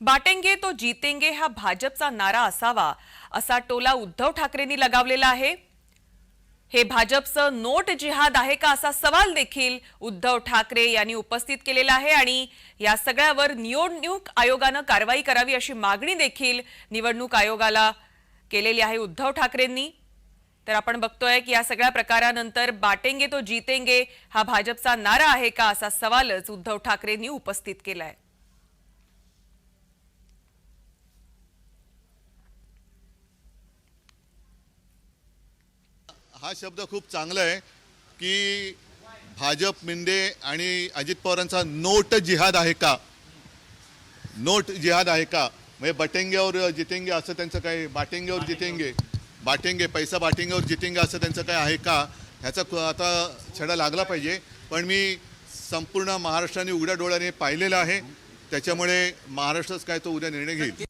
बाटेंगे तो जीतेंगे हा भाजपचा नारा असावा असा टोला उद्धव ठाकरेंनी लगावलेला आहे. हे भाजपचं नोट जिहाद आहे का असा सवाल देखील उद्धव ठाकरे यांनी उपस्थित केलेला आहे आणि या सगळ्यावर निवडणूक आयोगानं कारवाई करावी अशी मागणी देखील निवडणूक आयोगाला केलेली आहे उद्धव ठाकरेंनी. तर आपण बघतोय की या सगळ्या प्रकारानंतर बाटेंगे तो जीतेंगे हा भाजपचा नारा आहे का असा सवालच उद्धव ठाकरेंनी उपस्थित केलाय. हा शब्द खूप चांगला आहे की भाजप मिंदे आणि अजित पवारांचा नोट जिहाद आहे का? नोट जिहाद आहे का? म्हणजे बटेंगे और जितेंगे असं त्यांचं काय बाटेंगे और जितेंगे बाटेंगे पैसा बाटेंगे और जितेंगे असं त्यांचं काय आहे का? ह्याचा आता छडा लागला पाहिजे. पण मी संपूर्ण महाराष्ट्राने उघड्या डोळ्याने पाहिलेलं आहे. त्याच्यामुळे महाराष्ट्रच काय तो उद्या निर्णय घेईल.